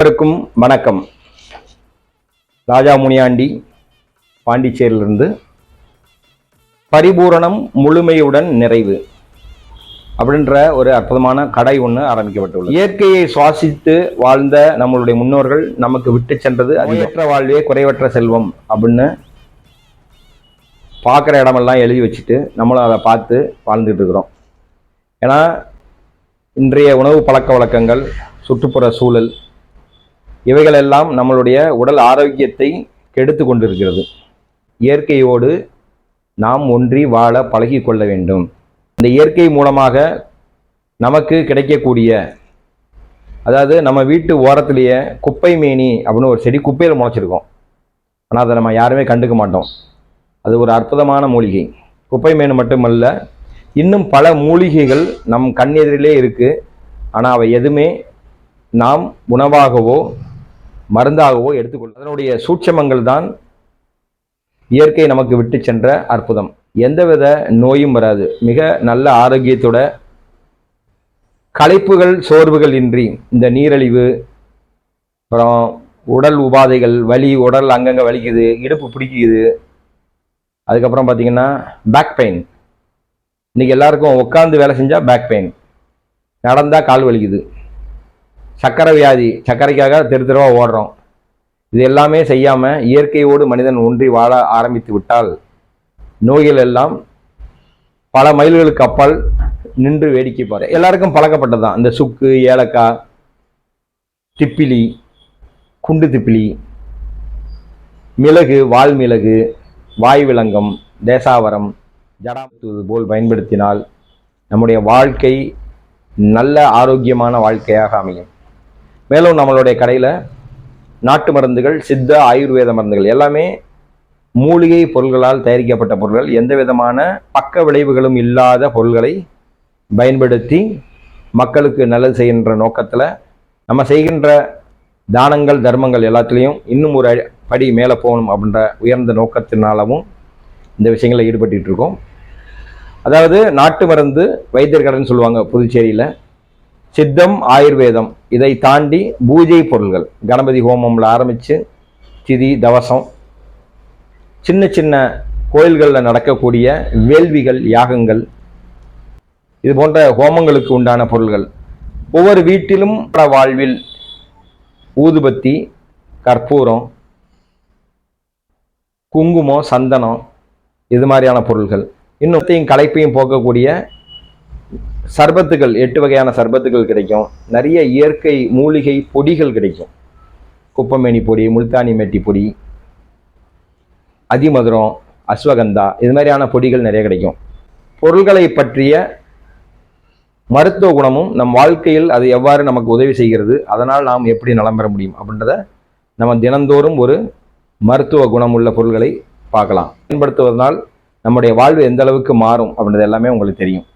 அனைவருக்கும் வணக்கம். ராஜா முனியாண்டி பாண்டிச்சேரியிலிருந்து பரிபூரணம் முழுமையுடன் நிறைவு அப்படின்ற ஒரு அற்புதமான கடை ஒன்று ஆரம்பிக்கப்பட்டுள்ளது. இயற்கையை சுவாசித்து வாழ்ந்த நம்மளுடைய முன்னோர்கள் நமக்கு விட்டு சென்றது அதிகற்ற வாழ்வே குறைவற்ற செல்வம் அப்படின்னு பார்க்குற இடமெல்லாம் எழுதி வச்சுட்டு நம்மளும் அதை பார்த்து வாழ்ந்துட்டு இருக்கிறோம். ஏன்னா இன்றைய உணவு பழக்க வழக்கங்கள் சுற்றுப்புற சூழல் இவைகளெல்லாம் நம்மளுடைய உடல் ஆரோக்கியத்தை கெடுத்து கொண்டிருக்கிறது இயற்கையோடு நாம் ஒன்றி வாழ பழகி கொள்ள வேண்டும். இந்த இயற்கை மூலமாக நமக்கு கிடைக்கக்கூடிய அதாவது நம்ம வீட்டு ஓரத்துலேயே குப்பை மேனி அப்படின்னு ஒரு செடி குப்பையில் முளைச்சிருக்கோம். ஆனால் அதை நம்ம யாருமே கண்டுக்க மாட்டோம். அது ஒரு அற்புதமான மூலிகை. குப்பை மேனு மட்டுமல்ல இன்னும் பல மூலிகைகள் நம் கண்ணெதிரிலே இருக்குது ஆனால் அவை எதுவுமே நாம் உணவாகவோ மருந்தாகவோ எடுத்துக்கொள்ள அதனுடைய சூட்சமங்கள் தான் இயற்கை நமக்கு விட்டு சென்ற அற்புதம். எந்தவித நோயும் வராது. மிக நல்ல ஆரோக்கியத்தோட களைப்புகள் சோர்வுகள் இன்றி இந்த நீரழிவு அப்புறம் உடல் உபாதைகள் வலி உடல் அங்கங்கே வலிக்குது இடுப்பு பிடிக்குது. அதுக்கப்புறம் பார்த்தீங்கன்னா பேக் பெயின் இன்னைக்கு எல்லாருக்கும் உட்காந்து வேலை செஞ்சால் பேக் பெயின் நடந்தால் கால் வலிக்குது. சக்கரை வியாதி சர்க்கரைக்காக தெரு தெருவாக ஓடுறோம். இது எல்லாமே செய்யாமல் இயற்கையோடு மனிதன் ஒன்றி வாழ ஆரம்பித்து விட்டால் நோய்கள் எல்லாம் பல மைல்களுக்கு அப்பால் நின்று வேடிக்கை பாரு. எல்லாருக்கும் பழக்கப்பட்டது தான் இந்த சுக்கு ஏலக்காய் திப்பிலி குண்டு திப்பிலி மிளகு வால் மிளகு வாய் விலங்கம் தேசாவரம் ஜடாமுத்துவது போல் பயன்படுத்தினால் நம்முடைய வாழ்க்கை நல்ல ஆரோக்கியமான வாழ்க்கையாக அமையும். மேலும் நம்மளுடைய கடையில் நாட்டு மருந்துகள் சித்த ஆயுர்வேத மருந்துகள் எல்லாமே மூலிகை பொருள்களால் தயாரிக்கப்பட்ட பொருட்கள் எந்த விதமான பக்க விளைவுகளும் இல்லாத பொருள்களை பயன்படுத்தி மக்களுக்கு நல்லது செய்கின்ற நோக்கத்தில் நம்ம செய்கின்ற தானங்கள் தர்மங்கள் எல்லாத்துலேயும் இன்னும் ஒரு அடி- படி மேலே போகணும் அப்படின்ற உயர்ந்த நோக்கத்தினாலவும் இந்த விஷயங்களில் ஈடுபட்டு இருக்கோம். அதாவது நாட்டு மருந்து வைத்தியர் கடைன்னு சொல்லுவாங்க புதுச்சேரியில். சித்தம் ஆயுர்வேதம். இதை தாண்டி பூஜை பொருள்கள். கணபதி ஹோமம்ல ஆரம்பித்து திதி தவசம். சின்ன சின்ன கோயில்களில் நடக்கக்கூடிய வேள்விகள் யாகங்கள். இது போன்ற ஹோமங்களுக்கு உண்டான பொருள்கள். ஒவ்வொரு வீட்டிலும் வாழ்வில் ஊதுபத்தி கற்பூரம் குங்குமம் சந்தனம் இது மாதிரியான பொருள்கள். இன்னொத்தையும் களைப்பையும் போக்கக்கூடிய சர்பத்துகள் எட்டு வகையான சர்பத்துகள் கிடைக்கும். நிறைய இயற்கை மூலிகை பொடிகள் கிடைக்கும். குப்பமேனி பொடி முல்தானி மெட்டி பொடி அதிமதுரம் அஸ்வகந்தா இது மாதிரியான பொடிகள் நிறைய கிடைக்கும். பொருள்களை பற்றிய மருத்துவ குணமும் நம் வாழ்க்கையில் அது எவ்வாறு நமக்கு உதவி செய்கிறது அதனால் நாம் எப்படி நலம் பெற முடியும் அப்படின்றத நம்ம தினந்தோறும் ஒரு மருத்துவ குணமுள்ள பொருள்களை பார்க்கலாம். பயன்படுத்துவதனால் நம்முடைய வாழ்வு எந்த அளவுக்கு மாறும் அப்படின்றது எல்லாமே உங்களுக்கு தெரியும்.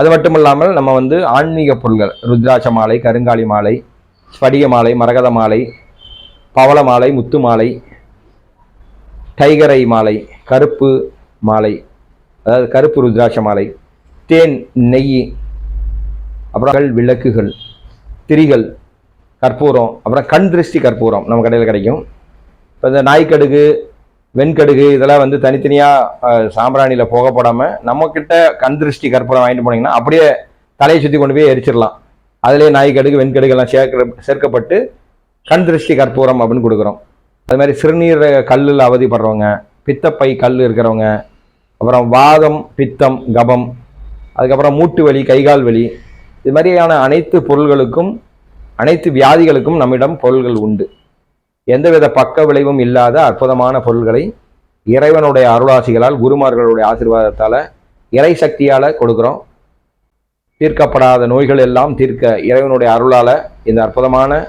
அது மட்டும் இல்லாமல் நம்ம வந்து ஆன்மீக பொருள்கள் ருத்ராட்ச மாலை கருங்காலி மாலை ஸ்படிக மாலை மரகத மாலை பவள மாலை முத்து மாலை டைகரை மாலை கருப்பு மாலை அதாவது கருப்பு ருத்ராட்ச மாலை தேன் நெய் அப்புறம் கல் விளக்குகள் திரிகள் கற்பூரம் அப்புறம் கண் திருஷ்டி கற்பூரம் நம்ம கடையில் கிடைக்கும். இப்போ இந்த நாய்க்கடுகு வெண்கடுகு இதெல்லாம் வந்து தனித்தனியாக சாம்பிராணியில் போகப்படாமல் நம்மக்கிட்ட கண் திருஷ்டி கற்பூரம் வாங்கிட்டு போனீங்கன்னா அப்படியே தலையை சுற்றி கொண்டு போய் எரிச்சிடலாம். அதுலேயே நாய்க்கடுகு வெண்கடுகு எல்லாம் சேர்க்க சேர்க்கப்பட்டு கண் திருஷ்டி கற்பூரம் அப்படின்னு கொடுக்குறோம். அது மாதிரி சிறுநீர் கல்லில் அவதிப்படுறவங்க பித்தப்பை கல் இருக்கிறவங்க அப்புறம் வாதம் பித்தம் கபம் அதுக்கப்புறம் மூட்டு வலி கைகால் வலி இது மாதிரியான அனைத்து பொருள்களுக்கும் அனைத்து வியாதிகளுக்கும் நம்மிடம் பொருள்கள் உண்டு. எந்தவித பக்க விளைவும் இல்லாத அற்புதமான பொருள்களை இறைவனுடைய அருளாசிகளால் குருமார்களுடைய ஆசீர்வாதத்தால் இறை சக்தியால் கொடுக்குறோம். தீர்க்கப்படாத நோய்கள் எல்லாம் தீர்க்க இறைவனுடைய அருளால் இந்த அற்புதமான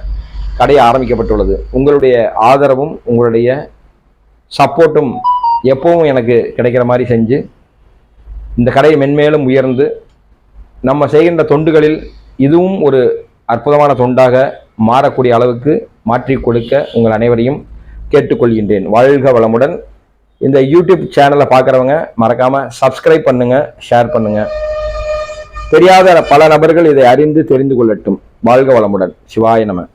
கடை ஆரம்பிக்கப்பட்டுள்ளது. உங்களுடைய ஆதரவும் உங்களுடைய சப்போர்ட்டும் எப்பவும் எனக்கு கிடைக்கிற மாதிரி செஞ்சு இந்த கடை மென்மேலும் உயர்ந்து நம்ம செய்கின்ற தொண்டுகளில் இதுவும் ஒரு அற்புதமான தொண்டாக மாறக்கூடிய அளவுக்கு மாற்றி கொடுக்க உங்கள் அனைவரையும் கேட்டுக்கொள்கின்றேன். வாழ்க வளமுடன். இந்த யூடியூப் சேனலை பார்க்குறவங்க மறக்காமல் சப்ஸ்கிரைப் பண்ணுங்க ஷேர் பண்ணுங்க. தெரியாத பல நபர்கள் இதை அறிந்து தெரிந்து கொள்ளட்டும். வாழ்க வளமுடன். சிவாய நமன்